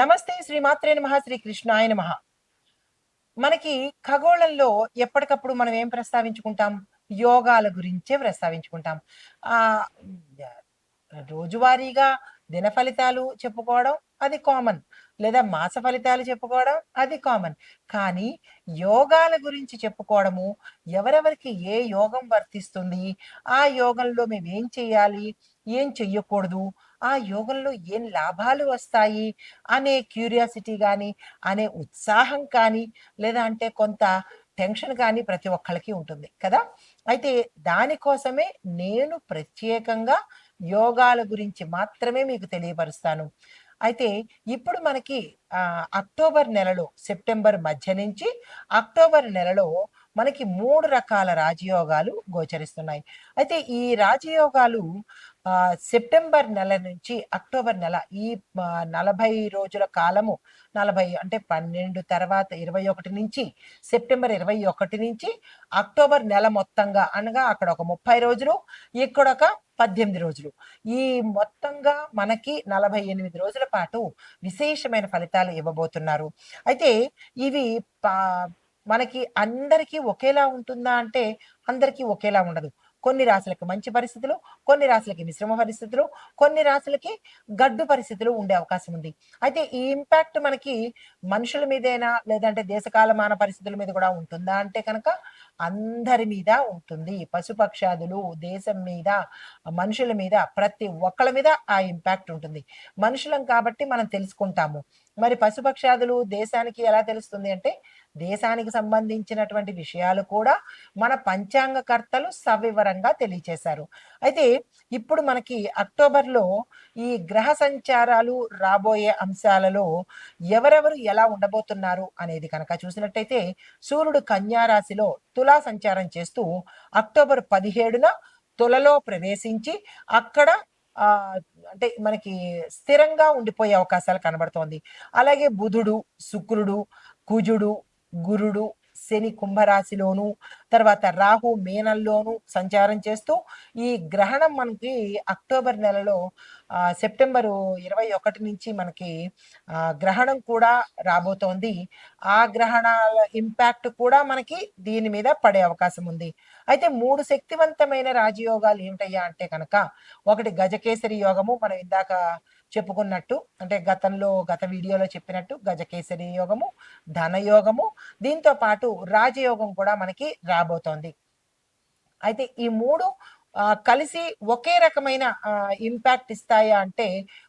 నమస్తే శ్రీమాత్రే నమ శ్రీ కృష్ణాయ నమ. మనకి ఖగోళంలో ఎప్పటికప్పుడు మనం ఏం ప్రస్తావించుకుంటాం? యోగాల గురించే ప్రస్తావించుకుంటాం. ఆ రోజువారీగా దిన ఫలితాలు చెప్పుకోవడం అది కామన్. లేదా మాస ఫలితాలు చెప్పుకోవడం అది కామన్. కానీ యోగాల గురించి చెప్పుకోవడము ఎవరెవరికి ఏ యోగం వర్తిస్తుంది? ఆ యోగంలో మేము ఏం చేయాలి? ఏం చెయ్యకూడదు? ఆ యోగంలో ఏం లాభాలు వస్తాయి? అనే క్యూరియాసిటీ కానీ అనే ఉత్సాహం కానీ లేదా అంటే కొంత టెన్షన్ కానీ ప్రతి ఒక్కళ్ళకి ఉంటుంది కదా? అయితే దానికోసమే నేను ప్రత్యేకంగా యోగాల గురించి మాత్రమే మీకు తెలియపరుస్తాను. అయితే ఇప్పుడు మనకి అక్టోబర్ నెలలో సెప్టెంబర్ మధ్య నుంచి అక్టోబర్ నెలలో మనకి మూడు రకాల రాజయోగాలు గోచరిస్తున్నాయి. అయితే ఈ రాజయోగాలు సెప్టెంబర్ నెల నుంచి అక్టోబర్ నెల ఈ నలభై రోజుల కాలము నలభై అంటే పన్నెండు తర్వాత ఇరవై ఒకటి నుంచి సెప్టెంబర్ ఇరవై ఒకటి నుంచి అక్టోబర్ నెల మొత్తంగా అనగా అక్కడ ఒక ముప్పై రోజులు ఇక్కడ ఒక పద్దెనిమిది రోజులు. ఈ మొత్తంగా మనకి నలభై ఎనిమిది రోజుల పాటు విశేషమైన ఫలితాలు ఇవ్వబోతున్నారు. అయితే ఇవి మనకి అందరికీ ఒకేలా ఉంటుందా అంటే అందరికీ ఒకేలా ఉండదు. కొన్ని రాశులకి మంచి పరిస్థితులు కొన్ని రాశులకి మిశ్రమ పరిస్థితులు కొన్ని రాశులకి గడ్డు పరిస్థితులు ఉండే అవకాశం ఉంది. అయితే ఈ ఇంపాక్ట్ మనకి మనుషుల మీదేనా? లేదంటే దేశకాలమాన పరిస్థితుల మీద కూడా ఉంటుందా అంటే కనుక అందరి మీద ఉంటుంది. పశుపక్షాదులు దేశం మీద మనుషుల మీద ప్రతి ఒక్కళ్ళ మీద ఆ ఇంపాక్ట్ ఉంటుంది. మనుషులం కాబట్టి మనం తెలుసుకుంటాము. మరి పశుపక్షాదులు దేశానికి ఎలా తెలుస్తుంది అంటే దేశానికి సంబంధించినటువంటి విషయాలు కూడా మన పంచాంగకర్తలు సవివరంగా తెలియచేశారు. అయితే ఇప్పుడు మనకి అక్టోబర్లో ఈ గ్రహ సంచారాలు రాబోయే అంశాలలో ఎవరెవరు ఎలా ఉండబోతున్నారు అనేది కనుక చూసినట్టయితే సూర్యుడు కన్యారాశిలో తులా సంచారం చేస్తూ అక్టోబర్ పదిహేడున తులలో ప్రవేశించి అక్కడ అంటే మనకి స్థిరంగా ఉండిపోయే అవకాశాలు కనబడుతోంది. అలాగే బుధుడు శుక్రుడు కుజుడు గురుడు శని కుంభరాశిలోను తర్వాత రాహు మీనంలోను సంచారం చేస్తూ ఈ గ్రహణం మనకి అక్టోబర్ నెలలో సెప్టెంబరు ఇరవై ఒకటి నుంచి మనకి గ్రహణం కూడా రాబోతోంది. ఆ గ్రహణాల ఇంపాక్ట్ కూడా మనకి దీని మీద పడే అవకాశం ఉంది. అయితే మూడు శక్తివంతమైన రాజయోగాలు ఏమిటయ్యా అంటే కనుక ఒకటి గజకేసరి యోగము మనం ఇందాక చెప్పుకున్నట్టు అంటే గతంలో గత వీడియోలో చెప్పినట్టు గజకేసరి యోగము ధనయోగము దీంతో పాటు రాజయోగం కూడా మనకి రాబోతోంది. అయితే ఈ మూడు కలిసి ఒకే రకమైన ఇంపాక్ట్ ఇస్తాయా అంటే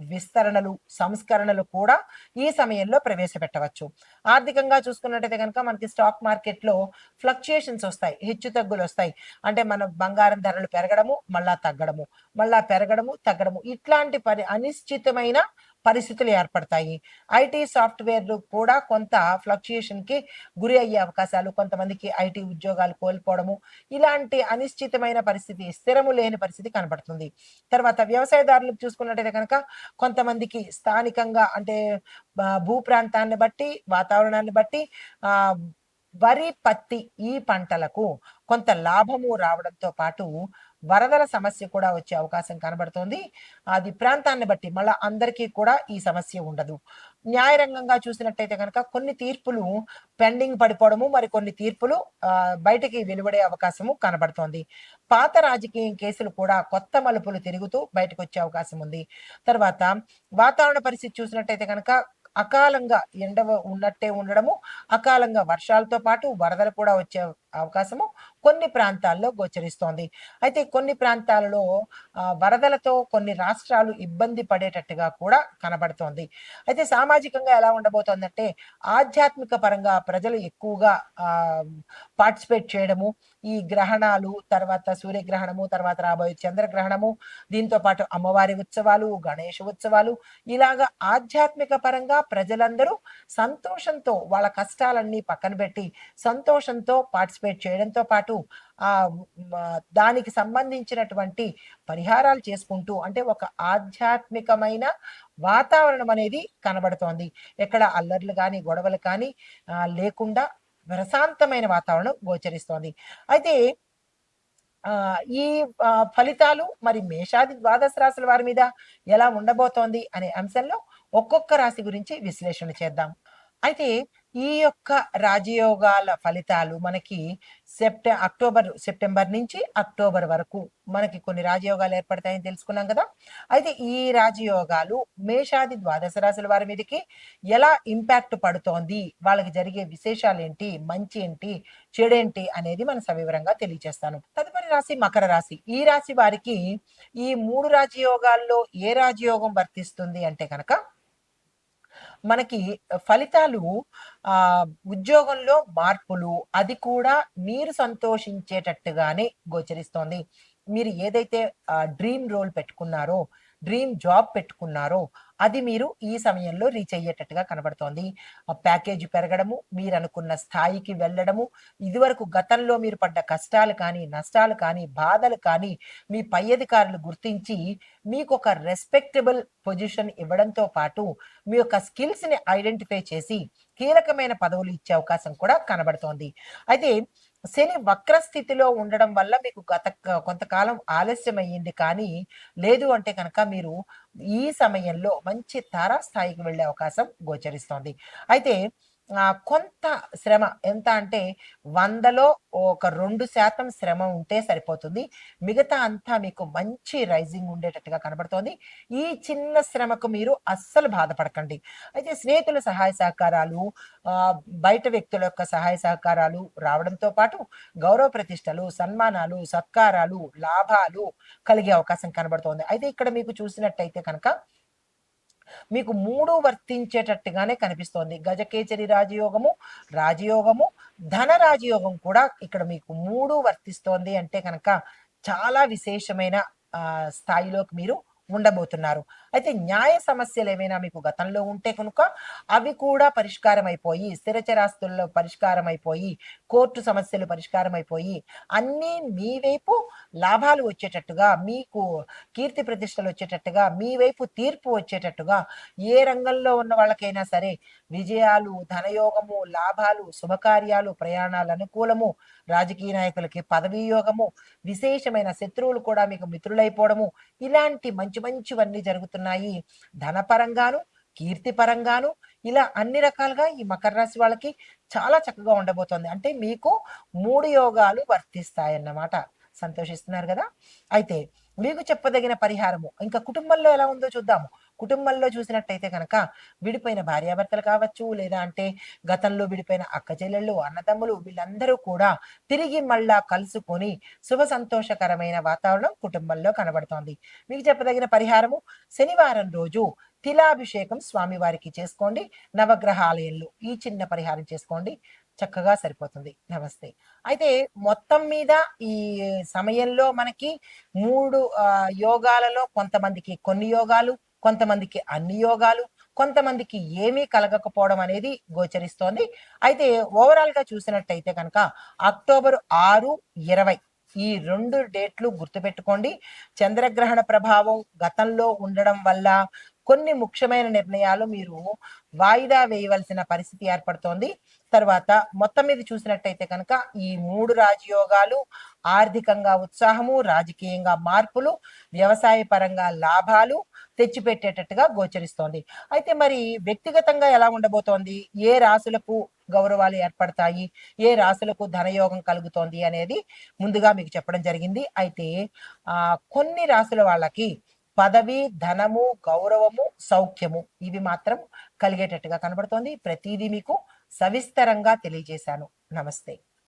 విస్తరణలు సంస్కరణలు కూడా ఈ సమయంలో ప్రవేశపెట్టవచ్చు. ఆర్థికంగా చూసుకున్నట్టయితే కనుక మనకి స్టాక్ మార్కెట్లో ఫ్లక్చుయేషన్స్ వస్తాయి హెచ్చు తగ్గులు వస్తాయి. అంటే మన బంగారం ధరలు పెరగడము మళ్ళా తగ్గడము మళ్ళా పెరగడము తగ్గడము. ఇట్లాంటి పరి అనిశ్చితమైన పరిస్థితులు ఏర్పడతాయి. ఐటీ సాఫ్ట్వేర్లు కూడా కొంత ఫ్లక్చుయేషన్కి గురి అయ్యే అవకాశాలు కొంతమందికి ఐటీ ఉద్యోగాలు కోల్పోవడము ఇలాంటి అనిశ్చితమైన పరిస్థితి స్థిరము లేని పరిస్థితి కనబడుతుంది. తర్వాత వ్యవసాయదారులకు చూసుకున్నట్టయితే కనుక కొంతమందికి స్థానికంగా అంటే భూ ప్రాంతాన్ని బట్టి వాతావరణాన్ని బట్టి ఆ వరి పత్తి ఈ పంటలకు కొంత లాభము రావడంతో పాటు వరదల సమస్య కూడా వచ్చే అవకాశం కనబడుతోంది. అది ప్రాంతాన్ని బట్టి మళ్ళా అందరికీ కూడా ఈ సమస్య ఉండదు. న్యాయరంగంగా చూసినట్టయితే కనుక కొన్ని తీర్పులు పెండింగ్ పడిపోవడము మరి కొన్ని తీర్పులు బయటికి వెలువడే అవకాశము కనబడుతోంది. పాత రాజకీయం కేసులు కూడా కొత్త మలుపులు తిరుగుతూ బయటకు వచ్చే అవకాశం ఉంది. తర్వాత వాతావరణ పరిస్థితి చూసినట్టయితే కనుక అకాలంగా ఎండ ఉన్నట్టే ఉండడము అకాలంగా వర్షాలతో పాటు వరదలు కూడా వచ్చే అవకాశము కొన్ని ప్రాంతాల్లో గోచరిస్తోంది. అయితే కొన్ని ప్రాంతాలలో వరదలతో కొన్ని రాష్ట్రాలు ఇబ్బంది పడేటట్టుగా కూడా కనబడుతోంది. అయితే సామాజికంగా ఎలా ఉండబోతోందంటే ఆధ్యాత్మిక పరంగా ప్రజలు ఎక్కువగా పార్టిసిపేట్ చేయడము ఈ గ్రహణాలు తర్వాత సూర్యగ్రహణము తర్వాత రాబోయే చంద్రగ్రహణము దీంతో పాటు అమ్మవారి ఉత్సవాలు గణేష ఉత్సవాలు ఇలాగా ఆధ్యాత్మిక పరంగా ప్రజలందరూ సంతోషంతో వాళ్ళ కష్టాలన్నీ పక్కన పెట్టి సంతోషంతో పార్టిసిపేట్ చేయడంతో పాటు ఆ దానికి సంబంధించినటువంటి పరిహారాలు చేసుకుంటూ అంటే ఒక ఆధ్యాత్మికమైన వాతావరణం అనేది కనబడుతోంది. ఎక్కడ అల్లర్లు కానీ గొడవలు కానీ లేకుండా ప్రశాంతమైన వాతావరణం గోచరిస్తోంది. అయితే ఈ ఫలితాలు మరి మేషాది ద్వాదశ రాశుల వారి మీద ఎలా ఉండబోతోంది అనే అంశంలో ఒక్కొక్క రాశి గురించి విశ్లేషణ చేద్దాం. అయితే ఈ యొక్క రాజయోగాల ఫలితాలు మనకి సెప్టె అక్టోబర్ సెప్టెంబర్ నుంచి అక్టోబర్ వరకు మనకి కొన్ని రాజయోగాలు ఏర్పడతాయని తెలుసుకున్నాం కదా. అయితే ఈ రాజయోగాలు మేషాది ద్వాదశ రాశుల వారి మీదకి ఎలా ఇంపాక్ట్ పడుతోంది? వాళ్ళకి జరిగే విశేషాలు ఏంటి? మంచి ఏంటి? చెడేంటి అనేది మనం సవివరంగా తెలియజేస్తాను. తదుపరి రాశి మకర రాశి. ఈ రాశి వారికి ఈ మూడు రాజయోగాల్లో ఏ రాజయోగం వర్తిస్తుంది అంటే కనుక మనకి ఫలితాలు ఆ ఉద్యోగంలో మార్పులు అది కూడా మీరు సంతోషించేటట్టుగానే గోచరిస్తోంది. మీరు ఏదైతే డ్రీమ్ రోల్ పెట్టుకున్నారో డ్రీమ్ జాబ్ పెట్టుకున్నారో అది మీరు ఈ సమయంలో రీచ్ అయ్యేటట్టుగా కనబడుతోంది. ఆ ప్యాకేజ్ పెరగడము మీరు అనుకున్న స్థాయికి వెళ్ళడము ఇదివరకు గతంలో మీరు పడ్డ కష్టాలు కానీ నష్టాలు కానీ బాధలు కానీ మీ పై అధికారులు గుర్తించి మీకు ఒక రెస్పెక్టబుల్ పొజిషన్ ఇవ్వడంతో పాటు మీ యొక్క స్కిల్స్ని ఐడెంటిఫై చేసి కీలకమైన పదవులు ఇచ్చే అవకాశం కూడా కనబడుతోంది. అయితే శని వక్ర స్థితిలో ఉండడం వల్ల మీకు గత కొంతకాలం ఆలస్యం అయ్యింది కానీ లేదు అంటే కనుక మీరు ఈ సమయంలో మంచి తారా స్థాయికి వెళ్ళే అవకాశం గోచరిస్తోంది. అయితే కొంత శ్రమ. ఎంత అంటే వందలో ఒక రెండు శాతం శ్రమ ఉంటే సరిపోతుంది. మిగతా అంతా మీకు మంచి రైజింగ్ ఉండేటట్టుగా కనబడుతోంది. ఈ చిన్న శ్రమకు మీరు అస్సలు బాధపడకండి. అయితే స్నేహితుల సహాయ సహకారాలు బయట వ్యక్తుల యొక్క సహాయ సహకారాలు రావడంతో పాటు గౌరవ ప్రతిష్టలు సన్మానాలు సత్కారాలు లాభాలు కలిగే అవకాశం కనబడుతోంది. అయితే ఇక్కడ మీకు చూసినట్టయితే కనుక మీకు మూడు వర్తించేటట్టుగానే కనిపిస్తోంది. గజకేచరి రాజయోగము రాజయోగము ధన రాజయోగం కూడా ఇక్కడ మీకు మూడు వర్తిస్తోంది అంటే కనుక చాలా విశేషమైన ఆ, స్థాయిలోకి మీరు ఉండబోతున్నారు. అయితే న్యాయ సమస్యలు ఏమైనా మీకు గతంలో ఉంటే కనుక అవి కూడా పరిష్కారం అయిపోయి స్థిరచరాస్తుల్లో పరిష్కారం అయిపోయి కోర్టు సమస్యలు పరిష్కారం అయిపోయి అన్నీ మీ వైపు లాభాలు వచ్చేటట్టుగా మీకు కీర్తి ప్రతిష్టలు వచ్చేటట్టుగా మీ వైపు తీర్పు వచ్చేటట్టుగా ఏ రంగంలో ఉన్న వాళ్ళకైనా సరే విజయాలు ధనయోగము లాభాలు శుభకార్యాలు ప్రయాణాలు అనుకూలము రాజకీయ నాయకులకి పదవీ యోగము విశేషమైన శత్రువులు కూడా మీకు మిత్రులైపోవడము ఇలాంటి మంచి మంచివన్నీ జరుగుతున్నాయి. ధనపరంగాను కీర్తి పరంగాను ఇలా అన్ని రకాలుగా ఈ మకర రాశి వాళ్ళకి చాలా చక్కగా ఉండబోతోంది. అంటే మీకు మూడు యోగాలు వర్తిస్తాయన్నమాట. సంతోషిస్తున్నారు కదా? అయితే మీకు చెప్పదగిన పరిహారము ఇంకా కుటుంబంలో ఎలా ఉందో చూద్దాము. కుటుంబంలో చూసినట్టయితే కనుక విడిపోయిన భార్యాభర్తలు కావచ్చు లేదా అంటే గతంలో విడిపోయిన అక్క చెల్లెళ్ళు అన్నదమ్ములు వీళ్ళందరూ కూడా తిరిగి మళ్ళా కలుసుకొని శుభ సంతోషకరమైన వాతావరణం కుటుంబంలో కనబడుతోంది. మీకు చెప్పదగిన పరిహారము శనివారం రోజు తిలాభిషేకం స్వామివారికి చేసుకోండి. నవగ్రహ ఆలయంలో ఈ చిన్న పరిహారం చేసుకోండి. చక్కగా సరిపోతుంది. నమస్తే. అయితే మొత్తం మీద ఈ సమయంలో మనకి మూడు యోగాలలో కొంతమందికి కొన్ని యోగాలు కొంతమందికి అన్ని యోగాలు కొంతమందికి ఏమీ కలగకపోవడం అనేది గోచరిస్తోంది. అయితే ఓవరాల్గా చూసినట్టయితే కనుక అక్టోబర్ ఆరు ఇరవై ఈ రెండు డేట్లు గుర్తుపెట్టుకోండి. చంద్రగ్రహణ ప్రభావం గతంలో ఉండడం వల్ల కొన్ని ముఖ్యమైన నిర్ణయాలు మీరు వాయిదా వేయవలసిన పరిస్థితి ఏర్పడుతోంది. తర్వాత మొత్తం మీద చూసినట్టయితే కనుక ఈ మూడు రాజయోగాలు ఆర్థికంగా ఉత్సాహము రాజకీయంగా మార్పులు వ్యవసాయ పరంగా లాభాలు తెచ్చిపెట్టేటట్టుగా గోచరిస్తోంది. అయితే మరి వ్యక్తిగతంగా ఎలా ఉండబోతోంది? ఏ రాసులకు గౌరవాలు ఏర్పడతాయి? ఏ రాసులకు ధనయోగం కలుగుతోంది అనేది ముందుగా మీకు చెప్పడం జరిగింది. అయితే ఆ కొన్ని రాసుల వాళ్ళకి పదవి ధనము గౌరవము సౌఖ్యము ఇవి మాత్రం కలిగేటట్టుగా కనబడుతోంది. ప్రతిదీ మీకు సవిస్తరంగా తెలియజేశాను. నమస్తే.